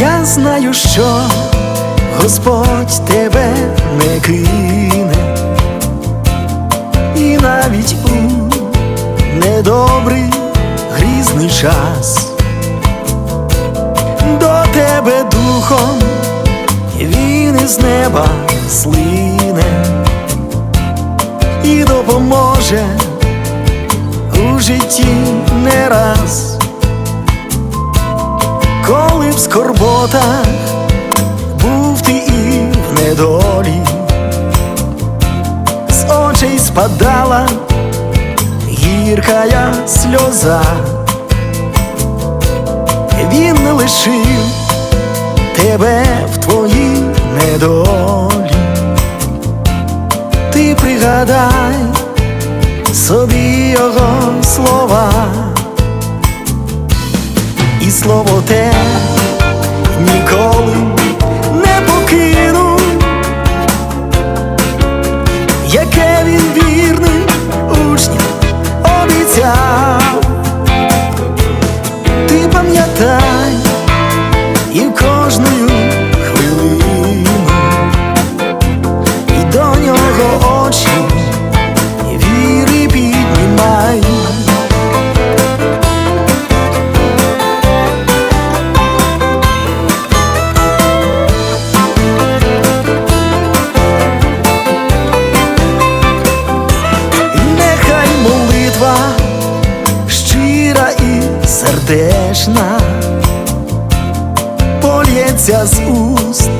Я знаю, що Господь тебе не кине, і навіть у недобрий грізний час. До тебе духом він із неба слине. І допоможе у житті не раз. Коли в скорботах очей спадала гіркая сльоза, він лишив тебе в твоїй недолі, ти пригадай собі його слова. І слово те ніколи сердечна полється з уст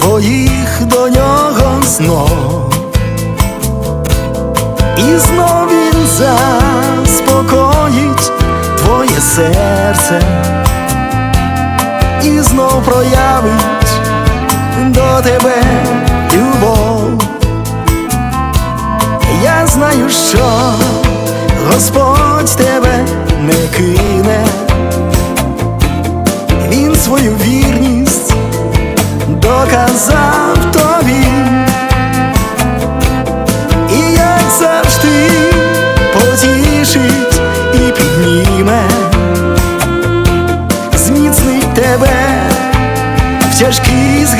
твоїх до нього знов, і знов він заспокоїть твоє серце, і знов проявить до тебе любов. Я знаю, що Господь тебе не кине, доказав тобі, і як завжди потішить і підніме, зміцнить тебе в тяжкій з